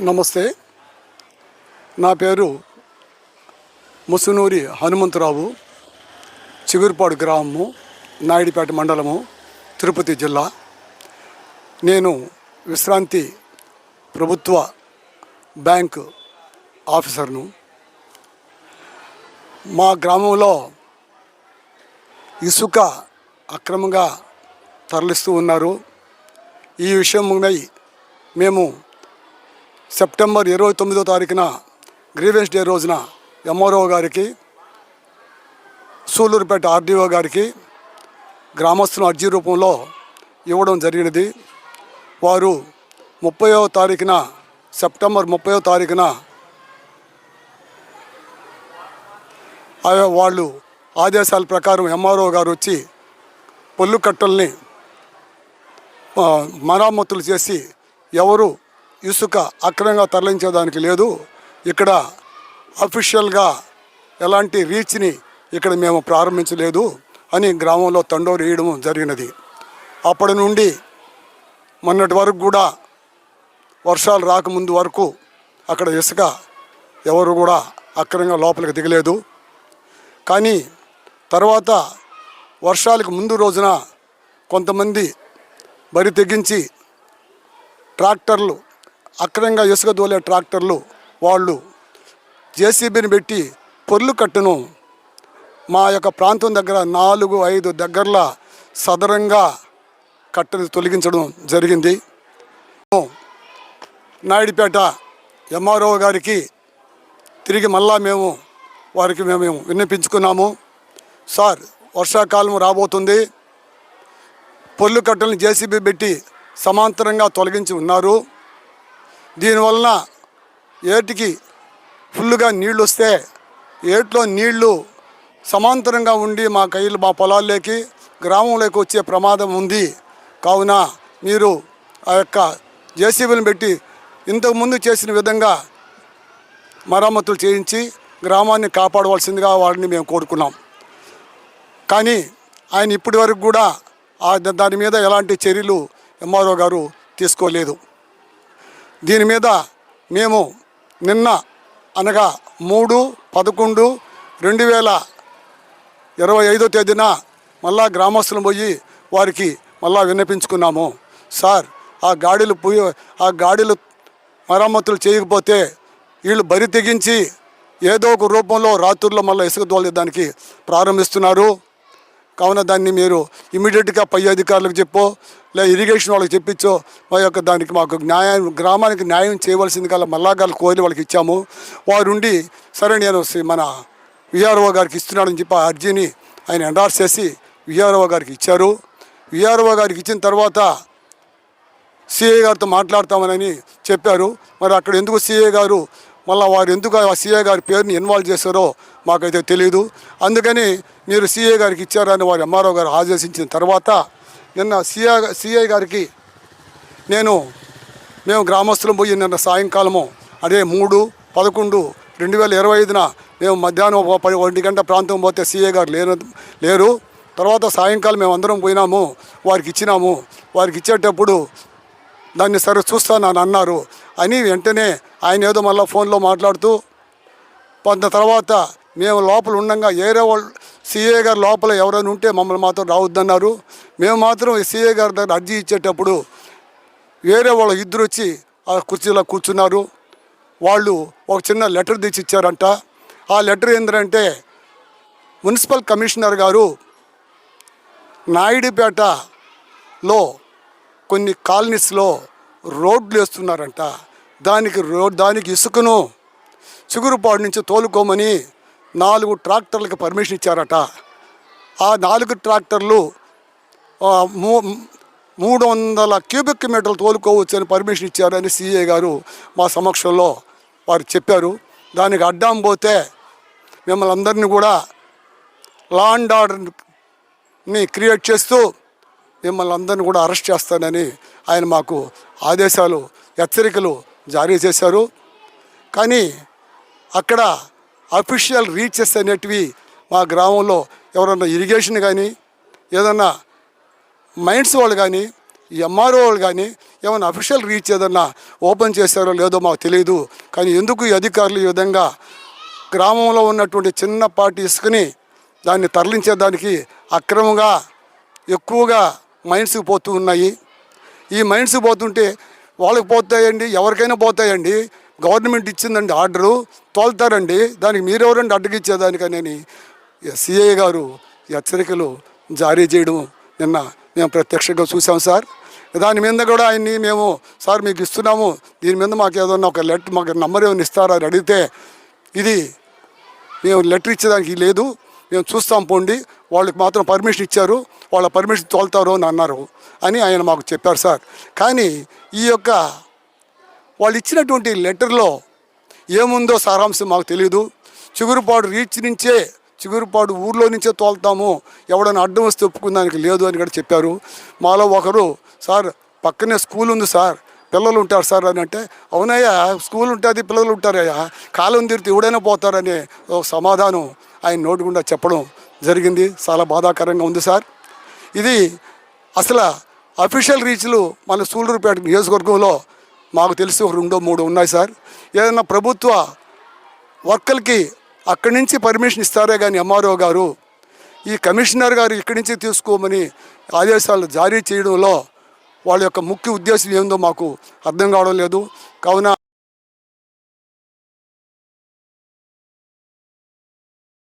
నమస్తే. నా పేరు ముసునూరి హనుమంతరావు చిగురుపాడు గ్రామము నాయుడిపేట మండలము తిరుపతి జిల్లా. నేను విశ్రాంతి ప్రభుత్వ బ్యాంక్ ఆఫీసర్ను. మా గ్రామంలో ఇసుక అక్రమంగా తరలిస్తూ ఉన్నారు. ఈ విషయమునై మేము సెప్టెంబర్ ఇరవై తొమ్మిదో తారీఖున గ్రీవెన్స్ డే రోజున ఎంఆర్ఓ గారికి సూలూరుపేట ఆర్డీఓ గారికి గ్రామస్తుల అర్జీ రూపంలో ఇవ్వడం జరిగినది. వారు ముప్పయో తారీఖున సెప్టెంబర్ ముప్పయో తారీఖున వాళ్ళు ఆదేశాల ప్రకారం ఎంఆర్ఓ గారు వచ్చి పొల్లు కట్టల్ని ఆ, మరామతులు చేసి ఎవరు ఇసుక అక్రమంగా తరలించేదానికి లేదు. ఇక్కడ అఫీషియల్గా ఎలాంటి రీచ్ని ఇక్కడ మేము ప్రారంభించలేదు అని గ్రామంలో తండోరు వేయడం జరిగినది. అప్పటి నుండి మొన్నటి వరకు కూడా వర్షాలు రాకముందు వరకు అక్కడ ఇసుక ఎవరు కూడా అక్రమంగా లోపలికి దిగలేదు. కానీ తర్వాత వర్షాలకు ముందు రోజున కొంతమంది బరి తెగించి ట్రాక్టర్లు అక్రమంగా ఇసుక దోలే ట్రాక్టర్లు వాళ్ళు జేసీబీని పెట్టి పొర్లు కట్టును. మా యొక్క ప్రాంతం దగ్గర నాలుగు ఐదు దగ్గరలో సదరంగా కట్టను తొలగించడం జరిగింది. నాయుడుపేట ఎంఆర్ఓ గారికి తిరిగి మళ్ళా మేము వారికి మేము విన్నపించుకున్నాము. సార్ వర్షాకాలం రాబోతుంది. పొల్లు కట్టలను జేసీబీ పెట్టి సమాంతరంగా తొలగించి ఉన్నారు. దీనివలన ఏటికి ఫుల్గా నీళ్ళు వస్తే ఏట్లో నీళ్ళు సమాంతరంగా ఉండి మా కైలు మా పొలాల్లోకి గ్రామంలోకి వచ్చే ప్రమాదం ఉంది. కావున మీరు ఆ యొక్క జేసీబీని పెట్టి ఇంతకుముందు చేసిన విధంగా మరమ్మతులు చేయించి గ్రామాన్ని కాపాడవలసిందిగా వారిని మేము కోరుకున్నాం. కానీ ఆయన ఇప్పటి వరకు కూడా దాని మీద ఎలాంటి చర్యలు ఎంఆర్ఓ గారు తీసుకోలేదు. దీని మీద మేము నిన్న అనగా మూడు పదకొండు రెండు వేల ఇరవై ఐదో తేదీన మళ్ళా గ్రామస్తులు పోయి వారికి మళ్ళా విన్నపించుకున్నాము. సార్ ఆ గాడిలు పోయి ఆ గాడిలు మరమ్మతులు చేయకపోతే వీళ్ళు బరి తెగించి ఏదో ఒక రూపంలో రాత్రుల్లో మళ్ళీ ఇసుక దోలేదానికి ప్రారంభిస్తున్నారు. కావున దాన్ని మీరు ఇమీడియట్గా పై అధికారులకు చెప్పో. లేదా ఇరిగేషన్ వాళ్ళకి చెప్పించో మా యొక్క దానికి మాకు న్యాయం గ్రామానికి న్యాయం చేయవలసింది కల్లా మల్లాగాలు కోరి వాళ్ళకి ఇచ్చాము. వారుండి సరే నేను మన విఆర్ఓ గారికి ఇస్తున్నాడని చెప్పి ఆ అర్జీని ఆయన ఎండార్స్ చేసి విఆర్ఓ గారికి ఇచ్చారు. విఆర్ఓ గారికి ఇచ్చిన తర్వాత సిఏ గారితో మాట్లాడతామని చెప్పారు. మరి అక్కడ ఎందుకు సిఏ గారు మళ్ళీ వారు ఎందుకు ఆ సీఏ గారి పేరుని ఇన్వాల్వ్ చేశారో మాకైతే తెలియదు అందుకని మీరు సీఏ గారికి ఇచ్చారని వారు ఎంఆర్ఓ గారు ఆదేశించిన తర్వాత నిన్న సిఐ సిఐ గారికి నేను మేము గ్రామస్తులం పోయి నిన్న సాయంకాలము అదే మూడు పదకొండు రెండు వేల ఇరవై ఐదున మేము మధ్యాహ్నం ఒక పది ఒంటి గంట ప్రాంతం పోతే సీఏ గారు లేరు లేరు. తర్వాత సాయంకాలం మేము అందరం పోయినాము వారికి ఇచ్చినాము. వారికి ఇచ్చేటప్పుడు దాన్ని సరే చూస్తానని అన్నారు. అని వెంటనే ఆయన ఏదో మళ్ళీ ఫోన్లో మాట్లాడుతూ కొంత తర్వాత మేము లోపల ఉండగా ఏరే వాళ్ళు సీఏ గారు లోపల ఎవరైనా ఉంటే మమ్మల్ని మాత్రం రావద్దన్నారు. మేము మాత్రం సీఏ గారి దగ్గర అర్జీ ఇచ్చేటప్పుడు వేరే వాళ్ళు ఇద్దరు వచ్చి ఆ కుర్చీలో కూర్చున్నారు. వాళ్ళు ఒక చిన్న లెటర్ తెచ్చి ఇచ్చారంట. ఆ లెటర్ ఏంటంటే మున్సిపల్ కమిషనర్ గారు నాయుడుపేటలో కొన్ని కాలనీస్లో రోడ్లు వేస్తున్నారంట. దానికి రోడ్ దానికి ఇసుకను చిగురుపాడు నుంచి తోలుకోమని నాలుగు ట్రాక్టర్లకు పర్మిషన్ ఇచ్చారట. ఆ నాలుగు ట్రాక్టర్లు మూ మూడు వందల క్యూబిక్ మీటర్లు తోలుకోవచ్చు అని పర్మిషన్ ఇచ్చారని సీఏ గారు మా సమక్షంలో వారు చెప్పారు. దానికి అడ్డం పోతే మిమ్మల్ని అందరినీ కూడా లాండ్ ఆర్డర్ని క్రియేట్ చేస్తూ మిమ్మల్ని అందరిని కూడా అరెస్ట్ చేస్తానని ఆయన మాకు ఆదేశాలు హెచ్చరికలు జారీ చేశారు. కానీ అక్కడ అఫీషియల్ రీచెస్ అనేటివి మా గ్రామంలో ఎవరన్నా ఇరిగేషన్ కానీ ఏదన్నా మైండ్స్ వాళ్ళు కానీ ఎంఆర్ఓ వాళ్ళు కానీ ఏమైనా అఫీషియల్ రీచ్ ఏదన్నా ఓపెన్ చేశారో లేదో మాకు తెలియదు కానీ ఎందుకు ఈ అధికారులు ఈ విధంగా గ్రామంలో ఉన్నటువంటి చిన్నపాటి ఇసుకని దాన్ని తరలించేదానికి అక్రమంగా ఎక్కువగా మైండ్స్కి పోతూ ఉన్నాయి. ఈ మైండ్స్కి పోతుంటే వాళ్ళకి పోతాయండి ఎవరికైనా పోతాయండి. గవర్నమెంట్ ఇచ్చిందండి ఆర్డరు. తోలుతారండి. దానికి మీరెవరండి అడ్డగిచ్చేదానికని సిఐ గారు హెచ్చరికలు జారీ చేయడం నిన్న మేము ప్రత్యక్షంగా చూసాం సార్. దాని మీద కూడా ఆయన్ని మేము సార్ మీకు ఇస్తున్నాము. దీని మీద మాకు ఏదన్నా ఒక లెటర్ మాకు నంబర్ ఏమైనా ఇస్తారా అని అడిగితే ఇది మేము లెటర్ ఇచ్చేదానికి లేదు. మేము చూస్తాం పోండి. వాళ్ళకి మాత్రం పర్మిషన్ ఇచ్చారు. వాళ్ళ పర్మిషన్ తోలుతారు అని అన్నారు అని ఆయన మాకు చెప్పారు సార్. కానీ ఈ యొక్క వాళ్ళు ఇచ్చినటువంటి లెటర్లో ఏముందో సారాంశం మాకు తెలియదు చిగురుపాడు రీచ్ నుంచే చిగురుపాడు ఊర్లో నుంచే తోలుతాము. ఎవడైనా అడ్డం వస్తే ఒప్పుకుందానికి లేదు అని కూడా చెప్పారు. మాలో ఒకరు సార్ పక్కనే స్కూల్ ఉంది సార్ పిల్లలు ఉంటారు సార్ అని అంటే అవునయ్యా స్కూల్ ఉంటుంది పిల్లలు ఉంటారయ్యా కాలం తిరిగి ఎవడైనా పోతారనే ఒక సమాధానం ఆయన నోటి గుండా చెప్పడం జరిగింది. చాలా బాధాకరంగా ఉంది సార్. ఇది అసలు అఫీషియల్ రీచ్లు మన సూళ్ళూరుపేట నియోజకవర్గంలో మాకు తెలిసి ఒక రెండో మూడు ఉన్నాయి సార్. ఏదైనా ప్రభుత్వ వర్కర్లకి అక్కడి నుంచి పర్మిషన్ ఇస్తారే కానీ ఎంఆర్ఓ గారు ఈ కమిషనర్ గారు ఇక్కడి నుంచి తీసుకోమని ఆదేశాలు జారీ చేయడంలో వాళ్ళ యొక్క ముఖ్య ఉద్దేశం ఏందో మాకు అర్థం కావడం లేదు. కావున